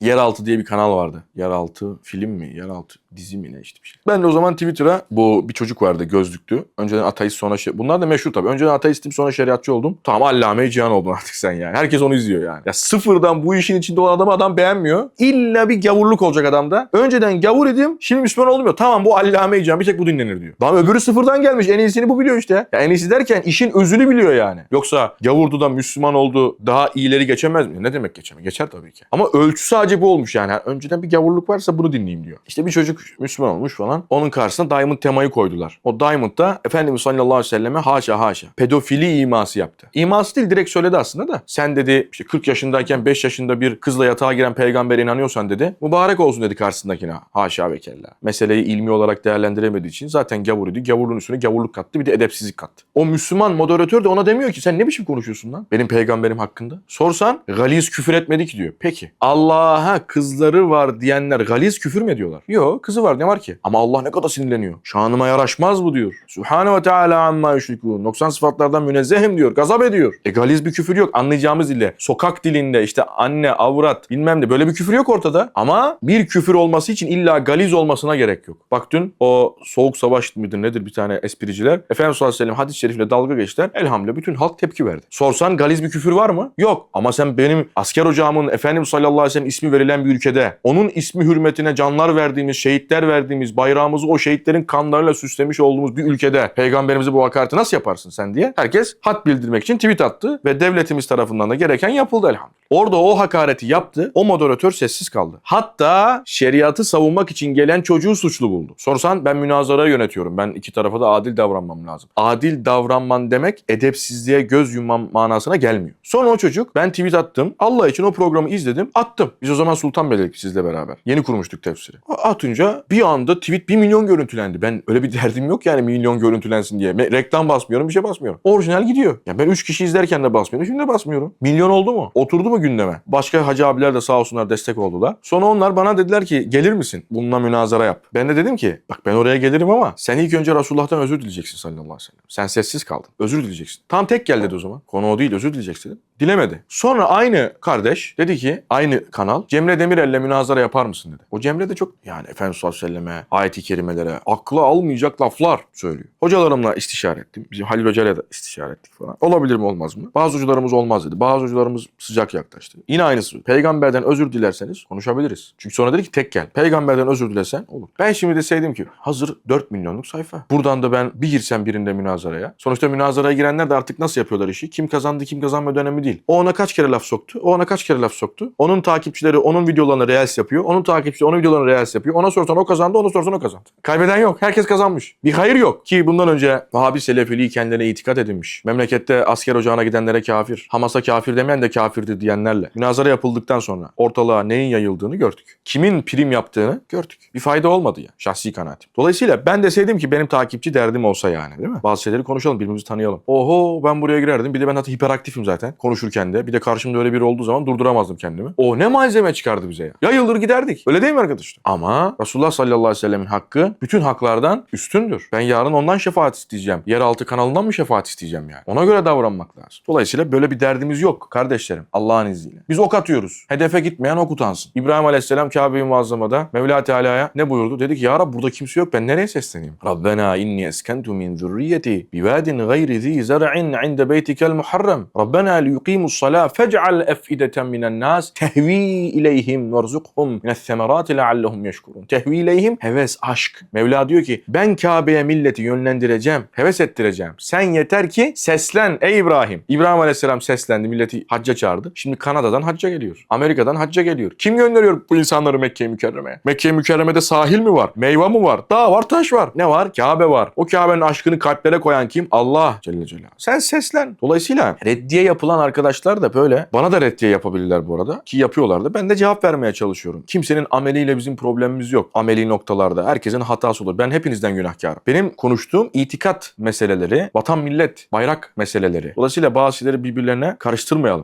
Yeraltı diye bir kanal vardı. Yeraltı film mi? Yeraltı dizi mi ne işte bir şey. Ben de o zaman Twitter'a bu bir çocuk vardı gözlüklü. Önceden ateist sonra şey. Bunlar da meşhur tabii. Önceden ateistim sonra şeriatçı oldum. Tamam allame cihan oldun artık sen yani. Herkes onu izliyor yani. Ya sıfırdan bu işin içinde olan adamı adam beğenmiyor. İlla bir gavurluk olacak adamda. Önceden gavur idim şimdi Müslüman ya. Tamam bu allame cihan bir tek bu dinlenir diyor. Daha öbürü sıfırdan gelmiş. En iyisini bu biliyor işte. Ya en iyisi derken işin özünü biliyor yani. Yoksa gavurdu da Müslüman oldu daha iyileri geçemez mi? Ne demek geçemez? Geçer tabii ki. Ama ölçü sadece bu olmuş yani. Önceden bir gavurluk varsa bunu dinleyeyim diyor. İşte bir çocuk Müslüman olmuş falan. Onun karşısına Diamond temayı koydular. O Diamond da Efendimiz sallallahu aleyhi ve selleme haşa haşa pedofili iması yaptı. İması değil direkt söyledi aslında da. Sen dedi işte 40 yaşındayken 5 yaşında bir kızla yatağa giren peygambere inanıyorsan dedi. Mübarek olsun dedi karşısındakine. Haşa ve kella. Meseleyi ilmi olarak değerlendiremediği için zaten gavuruydu. Gavurluğun üstüne gavurluk kattı bir de edepsizlik kattı. O Müslüman moderatör de ona demiyor ki sen ne biçim konuşuyorsun lan benim peygamberim hakkında. Sorsan galiz küfür etmedi ki diyor. Peki Allah'a kızları var diyenler galiz küfür mü ediyorlar? Yok kızı var ne var ki? Ama Allah ne kadar sinirleniyor. Şanıma yaraşmaz bu diyor. Subhane ve Teala amma yüşrikûn. Noksan sıfatlardan münezzehim diyor. Gazap ediyor. E galiz bir küfür yok. Anlayacağımız dille. Sokak dilinde işte anne, avrat bilmem ne böyle bir küfür yok ortada. Ama bir küfür olması için illa galiz olmasına gerek yok. Bak dün o soğuk savaş mıdır nedir bir tane espriciler. Efendimiz sallallahu aleyhi ve sellem hadis-i şerifle dalga geçtiler. Elhamdülillah bütün halk tepki verdi. Sorsan galiz bir küfür var mı? Yok. Ama sen benim asker ocağımın Efendimiz sallallahu aleyhi ve sellem ismi verilen bir ülkede onun ismi hürmetine canlar verdiğimiz, şehitler verdiğimiz, bayrağımızı o şehitlerin kanlarıyla süslemiş olduğumuz bir ülkede peygamberimize bu hakareti nasıl yaparsın sen diye herkes hat bildirmek için tweet attı ve devletimiz tarafından da gereken yapıldı elhamdülillah. Orada o hakareti yaptı. O moderatör sessiz kaldı. Hatta şeriatı savunmak için gelen çocuğu suçlu buldu. Sorsan ben münazara yönetiyorum. Ben iki tarafa da adil davranmam lazım. Adil davranman demek edepsizliğe göz yummam manasına gelmiyor. Sonra o çocuk ben tweet attım. Allah için o programı izledim. Attım. Biz o zaman Sultanbeyli'deydik sizle beraber. Yeni kurmuştuk tefsiri. Atınca bir anda tweet bir milyon görüntülendi. Ben öyle bir derdim yok yani milyon görüntülensin diye. Reklam basmıyorum bir şey basmıyorum. Orijinal gidiyor. Ya ben 3 kişi izlerken de basmıyordum. Şimdi de basmıyorum. Milyon oldu mu? Oturdu mu gündeme? Başka hacı abiler de sağ olsunlar destek oldular. Sonra onlar bana dediler ki gelir misin? Bununla münazara yap. Ben de dedim ki bak ben oraya gelirim ama sen ilk önce Resulullah'tan özür dileyeceksin sallallahu aleyhi ve sellem. Sen sessiz kaldın. Özür dileyeceksin. Tam tek gel dedi o zaman. Konu o değil özür dileyeceksin dedim. Dilemedi. Sonra aynı kardeş dedi ki aynı kanal Cemre Demirel'le münazara yapar mısın dedi. O Cemre de çok yani Efendimiz sallallahu aleyhi ve selleme ayet-i kerimelere akla almayacak laflar söylüyor. Hocalarımla istişare ettim. Bizim Halil Hoca'yla da istişare ettik falan. Olabilir mi olmaz mı? Bazı hocalarımız olmaz dedi. Bazı hocalarımız sıcak yaklaştı. Yine aynısı. Peygamberden özür dilerseniz konuşabiliriz. Çünkü sonra dedi ki tek gel. Peygamberden özür dilesen olur. Ben şimdi deseydim ki hazır 4 milyonluk sayfa. Buradan da ben bir girsem birinde münazaraya. Sonuçta münazaraya girenler de artık nasıl yapıyorlar işi? Kim kazandı kim kazanmadı önemli değil. O ona kaç kere laf soktu? O ona kaç kere laf soktu? Onun takipçileri onun videolarına reels yapıyor. Onun takipçileri onun videolarına reels yapıyor. Ona sorsan o kazandı, ona sorsan o kazandı. Kaybeden yok. Herkes kazanmış. Bir hayır yok. Ki bundan önce Vahabi Selefiliği kendilerine itikat edinmiş. Memlekette asker ocağına gidenlere kafir. Hamas'a kafir demeyen de kafirdir diyenlerle. Münazara yapıldıktan sonra ortalığa neyin yayıldığını gördük. Kimin prim yaptığını gördük. Bir fayda olmadı ya. Şahsi kanaatim. Dolayısıyla ben deseydim ki benim takipçi derdim olsa yani değil mi? Bazı şeyleri konuşalım birbirimizi tanıyalım. Oho ben buraya girerdim. Bir de ben hatta hiperaktifim zaten konuşurken de. Bir de karşımda öyle biri olduğu zaman durduramazdım kendimi. O ne malzeme çıkardı bize ya. Yayılır giderdik. Öyle değil mi arkadaşlar? Ama Resulullah sallallahu aleyhi ve sellemin hakkı bütün haklardan üstündür. Ben yarın ondan şefaat isteyeceğim. Yeraltı kanalından mı şefaat isteyeceğim yani? Ona göre davranmak lazım. Dolayısıyla böyle bir derdimiz yok kardeşlerim. Allah'ın izniyle. Biz ok atıyoruz. Hedefe gitmeyen ok utansın. İbrahim aleyhisselam Kabe-i Muazzama'da Mevla Teala'ya ne buyurdu? Dedi ki ya Rab burada kimse yok ben nereye sesleneyim? Rabbena inni eskentu min zürriyeti bivadin gayri zi zar'in inde beytikel muharrem. Rabbena liyuqimus salah fec'al efideten minen nas tehvi ileyhim verzukhum mine's semerati leallehum yeşkurun. Tehvi ileyhim heves, aşk. Mevla diyor ki ben Kabe'ye milleti yönlendireceğim, heves ettireceğim. Sen yeter ki seslen ey İbrahim. İbrahim Aleyhisselam seslendi, milleti hacca çağırdı. Şimdi Kanada'dan hacca geliyor. Amerika'dan hacca geliyor. Kim gönderiyor bu insanları Mekke'ye mükerremeye? Mekke'ye mükerremede sahil mi var? Meyve mi var? Dağ var, taş var. Ne var? Kabe var. O Kabe'nin aşkını kalplere koyan kim? Allah Celle Celaluhu. Sen seslen. Dolayısıyla reddiye yapılan arkadaşlar da böyle. Bana da reddiye yapabilirler bu arada. Ki yapıyorlar da. Ben de cevap vermeye çalışıyorum. Kimsenin ameliyle bizim problemimiz yok. Ameli noktalarda. Herkesin hatası olur. Ben hepinizden günahkarım. Benim konuştuğum itikat meseleleri, vatan millet, bayrak meseleleri. Dolayısıyla bazı şeyleri birbirlerine karıştırmayalım.